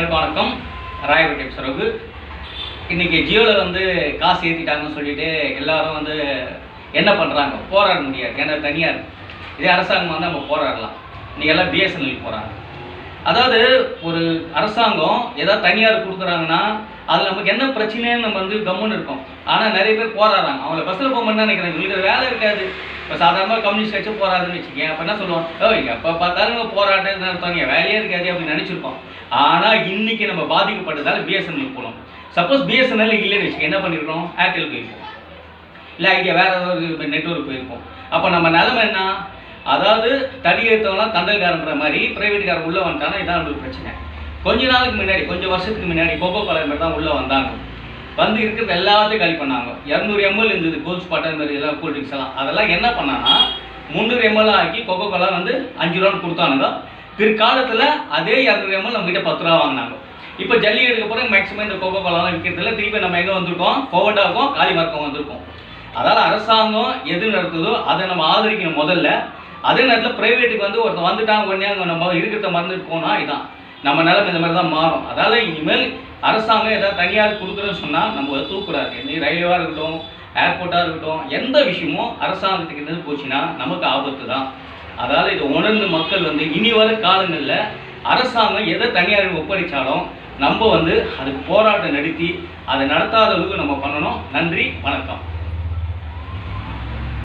அனைவருக்கும் வணக்கம். ராயபேட்டை சரகு இன்னைக்கு ஜியோவில் வந்து காசு ஏற்றிட்டாங்கன்னு சொல்லிட்டு எல்லாரும் வந்து என்ன பண்ணுறாங்க போராட முடியாது. ஏன்னா தனியார். இதே அரசாங்கம் வந்து நம்ம போராடலாம். இன்றைக்கி எல்லாம் பிஎஸ்என்எல் போகிறாங்க அதாவது ஒரு அரசாங்கம் ஏதாவது தனியார் கொடுக்குறாங்கன்னா அதில் நமக்கு என்ன பிரச்சனைன்னு நம்ம வந்து கம்முன்னு இருக்கோம். ஆனால் நிறைய பேர் போராடுறாங்க. அவங்கள பஸ்ஸில் போக மாட்டேன்னு நினைக்கிறேன் இவங்களுக்கு வேலை இருக்காது. இப்போ சாதாரணமாக கம்யூனிஸ்ட் கட்சி போராடுன்னு வச்சுக்கேன் அப்போ என்ன சொல்லுவோம்? ஓ எப்போ பார்த்தாலும் இவங்க போராட்டம் நடத்துவாங்க வேலையே இருக்காது அப்படின்னு நினச்சிருக்கோம் ஆனால் இன்னைக்கு நம்ம பாதிக்கப்பட்டதால் பிஎஸ்என்எல் போகணும் சப்போஸ் பிஎஸ்என்எல் இல்லைன்னு வச்சுக்க என்ன பண்ணிருக்கோம்? ஏர்டெல் போயிருக்கோம். இல்லை ஐடியா வேறு ஏதாவது நெட்ஒர்க் போயிருக்கோம். அப்போ நம்ம நிலைமை என்ன? அதாவது தடி எடுத்தவங்களாம் தண்டல்காரன்ற மாதிரி பிரைவேட்காரன் உள்ளே வந்துட்டானா இதான் ஒரு பிரச்சனை. கொஞ்ச நாளுக்கு முன்னாடி கொஞ்சம் வருஷத்துக்கு முன்னாடி கோகோ கலர் மாதிரி தான் உள்ளே வந்தாங்க. வந்து இருக்கிறது எல்லாத்தையும் காலி பண்ணாங்க. இரநூறு எம்எல் இருந்தது கோல்ஸ் பாட்டர் மாதிரி எல்லாம் கூல் ட்ரிங்க்ஸ் எல்லாம். அதெல்லாம் என்ன பண்ணாங்கன்னா முந்நூறு எம்எல் ஆக்கி கோகோ கோலா வந்து அஞ்சு ரூபான்னு கொடுத்தானுங்க. பிற்காலத்தில் அதே இரநூறு எம்எல் நம்மகிட்ட பத்து ரூபா வாங்கினாங்க. இப்போ ஜல்லி எடுக்க போகிற மேக்ஸிமம் இந்த கோகோ கோலாலாம் விற்கிறதுல திருப்பி நம்ம எங்கே வந்திருக்கோம்? கோவட்டாவுக்கும் காலிமார்க்கும் வந்திருக்கோம். அதனால் அரசாங்கம் எது நடத்துதோ அதை நம்ம ஆதரிக்கணும் முதல்ல. அதே நேரத்தில் ப்ரைவேட்டுக்கு வந்து ஒருத்தன் வந்துட்டாங்க உடனே அங்கே நம்ம இருக்கிறத மறந்துட்டு போனால் இதான். நம்ம நிலம் இந்த மாதிரி தான் மாறும். அதால் இனிமேல் அரசாங்கம் ஏதாவது தனியார் கொடுக்குறேன்னு சொன்னால் நம்ம அதை தூக்குறாரு நீ ரயில்வாக இருக்கட்டும் ஏர்போர்ட்டாக இருக்கட்டும் எந்த விஷயமும் அரசாங்கத்துக்கு இருந்து போச்சுன்னா நமக்கு ஆபத்து தான். அதால் இதை உணர்ந்து மக்கள் வந்து இனி வர காலங்களில் அரசாங்கம் எதை தனியார் ஒப்படைச்சாலும் நம்ம வந்து அதுக்கு போராட்டம் நடத்தி அதை நடத்தாத அளவுக்கு நம்ம பண்ணணும். நன்றி வணக்கம்.